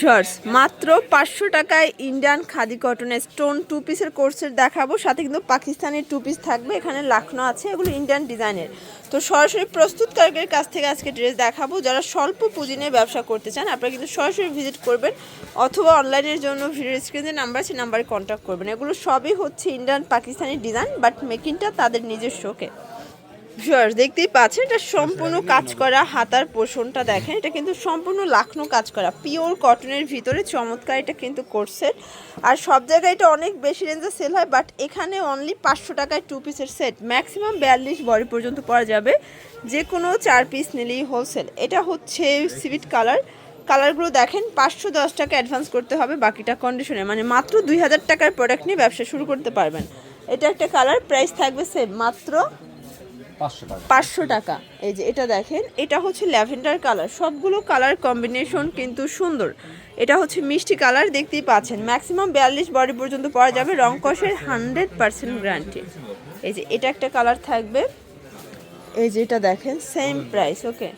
Shorts মাত্র পাঁচশো টাকায় ইন্ডিয়ান খাদি কটনের স্টোন টু পিসের কোর্সের দেখাবো। সাথে কিন্তু পাকিস্তানি টু পিস থাকবে, এখানে লাখনো আছে, এগুলো ইন্ডিয়ান ডিজাইনের। তো সরাসরি প্রস্তুতকারকের কাছ থেকে আজকে ড্রেস দেখাবো। যারা স্বল্প পুঁজি নিয়ে ব্যবসা করতে চান, আপনারা কিন্তু সরাসরি ভিজিট করবেন, অথবা অনলাইনের জন্য ভিডিও স্ক্রিনে নাম্বার আছে নাম্বারে কন্ট্যাক্ট করবেন। এগুলো সবই হচ্ছে ইন্ডিয়ান পাকিস্তানি ডিজাইন বাট মেকিংটা তাদের নিজস্ব ওকে ভিউয়ার্স দেখতেই পাচ্ছেন এটা সম্পূর্ণ কাজ করা হাতার পোষণটা দেখেন এটা কিন্তু সম্পূর্ণ লাখনো কাজ করা পিওর কটনের ভিতরে চমৎকার এটা কিন্তু কোর্সের আর সব জায়গায় এটা অনেক বেশি রেঞ্জে সেল হয় বাট এখানে অনলি পাঁচশো টাকায় টু পিসের সেট ম্যাক্সিমাম বিয়াল্লিশ বডি পর্যন্ত পাওয়া যাবে যে কোনো চার পিস নিলেই হোলসেল এটা হচ্ছে সিভিট কালার কালারগুলো দেখেন পাঁচশো দশ টাকা অ্যাডভান্স করতে হবে বাকিটা কন্ডিশনে মানে মাত্র দুই হাজার টাকার প্রোডাক্ট নিয়ে ব্যবসা শুরু করতে পারবেন। এটা একটা কালার প্রাইস থাকবে সেম মাত্র পাঁচশো টাকা। এই যে এটা দেখেন, এটা হচ্ছে ল্যাভেন্ডার কালার। সবগুলো কালার কম্বিনেশন কিন্তু সুন্দর। এটা হচ্ছে মিষ্টি কালার, দেখতেই পাচ্ছেন। ম্যাক্সিমাম বিয়াল্লিশ বডি পর্যন্ত পাওয়া যাবে রং কষের হান্ড্রেড পার্সেন্ট গ্যারান্টি। এই যে এটা একটা কালার থাকবে। এই যে এটা দেখেন, সেম প্রাইস, ওকে?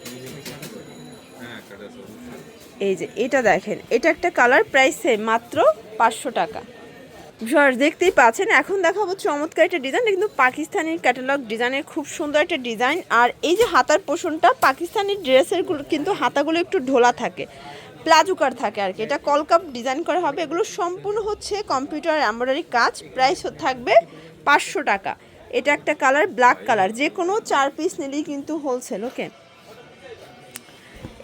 এই যে এটা দেখেন, এটা একটা কালার প্রাইস সেম, মাত্র পাঁচশো টাকা। ভিউয়ার্স দেখতেই পাচ্ছেন। এখন দেখাবো চমৎকার একটা ডিজাইন কিন্তু পাকিস্তানের ক্যাটালগ ডিজাইনের খুব সুন্দর একটা ডিজাইন আর এই যে হাতার পোষণটা পাকিস্তানি ড্রেসেরগুলো কিন্তু হাতাগুলো একটু ঢোলা থাকে, প্লাজুকার থাকে আর কি। এটা কলকাপ ডিজাইন করা হবে। এগুলো সম্পূর্ণ হচ্ছে কম্পিউটার এমব্রয়ডারি কাজ। প্রাইস থাকবে পাঁচশো টাকা। এটা একটা কালার ব্ল্যাক কালার যে কোনো চার পিস নিলেই কিন্তু হোলসেল ওকে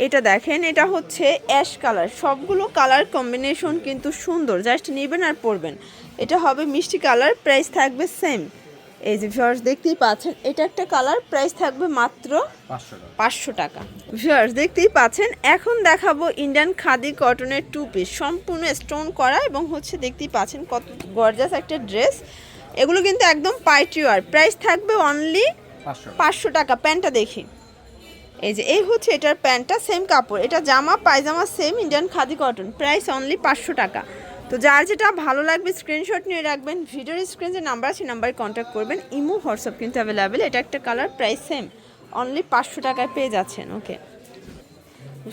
এটা দেখেন এটা হচ্ছে অ্যাশ কালার সবগুলো কালার কম্বিনেশন কিন্তু সুন্দর। জাস্ট নেবেন আর পরবেন। এটা হবে মিষ্টি কালার প্রাইস থাকবে সেম এই যে ভিউয়ার্স দেখতেই পাচ্ছেন এটা একটা কালার প্রাইস থাকবে মাত্র পাঁচশো টাকা। ভিউয়ার্স দেখতেই পাচ্ছেন এখন দেখাবো ইন্ডিয়ান খাদি কটনের টু পিস সম্পূর্ণ স্টোন করা এবং হচ্ছে দেখতেই পাচ্ছেন কত গর্জাস একটা ড্রেস এগুলো কিন্তু একদম পাইটি ওয়ার প্রাইস থাকবে অনলি পাঁচশো টাকা। প্যান্টটা দেখি। এই যে, এই হচ্ছে এটার প্যান্টটা সেম কাপড়। এটা জামা, পায়জামা same Indian khadi cotton price only পাঁচশো টাকা। তো যার যেটা ভালো লাগবে স্ক্রিনশট নিয়ে রাখবেন। ভিডিওর স্ক্রিন যে নাম্বার আছে নাম্বারে কন্ট্যাক্ট করবেন। ইমো হোয়াটসঅ্যাপ কিন্তু অ্যাভেলেবেল এটা একটা কালার প্রাইস সেম অনলি পাঁচশো টাকায় পেয়ে যাচ্ছেন ওকে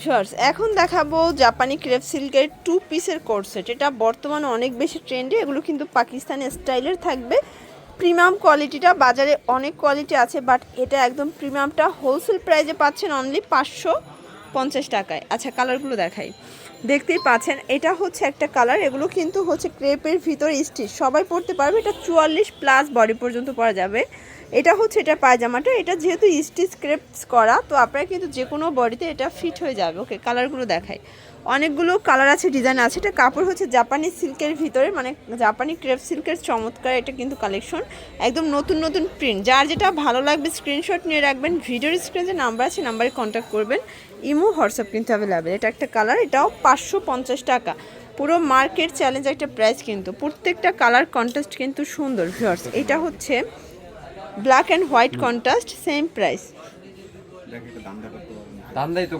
শর্টস এখন দেখাবো জাপানি ক্রেপ সিল্কের টু পিসের কোর্সেট এটা বর্তমানে অনেক বেশি ট্রেন্ডে এগুলো কিন্তু পাকিস্তানি স্টাইলের থাকবে। প্রিমিয়াম কোয়ালিটিটা বাজারে অনেক কোয়ালিটি আছে বাট এটা একদম প্রিমিয়ামটা হোলসেল প্রাইসে পাচ্ছেন অনলি পাঁচশো পঞ্চাশ টাকায়। আচ্ছা কালারগুলো দেখাই। দেখতেই পাচ্ছেন, এটা হচ্ছে একটা কালার এগুলো কিন্তু হচ্ছে ক্রেপের ভিতর স্টিচ সবাই পড়তে পারবে, এটা চুয়াল্লিশ প্লাস বডি পর্যন্ত পরা যাবে। এটা হচ্ছে এটা পায়জামাটা, এটা যেহেতু স্টিচ ক্রেপস করা, তো আপনারা কিন্তু যে কোনো বডিতে এটা ফিট হয়ে যাবে। ওকে কালারগুলো দেখাই। অনেকগুলো কালার আছে ডিজাইন আছে। এটা কাপড় হচ্ছে জাপানি সিল্কের ভিতরে মানে জাপানি ক্রেপ সিল্কের চমৎকার এটা কিন্তু কালেকশন একদম নতুন নতুন প্রিন্ট যার যেটা ভালো লাগবে স্ক্রিনশট নিয়ে রাখবেন। ভিডিওর স্ক্রিনে যে নাম্বার আছে নাম্বারে কন্ট্যাক্ট করবেন। ইমো হোয়াটসঅ্যাপ কিন্তু অ্যাভেলেবেল এটা একটা কালার এটাও পাঁচশো পঞ্চাশ টাকা। পুরো মার্কেট চ্যালেঞ্জ একটা প্রাইস কিন্তু। প্রত্যেকটা কালার কন্টেস্ট কিন্তু সুন্দর ভিউয়ার্স এটা হচ্ছে black and white contrast same price. দাম তো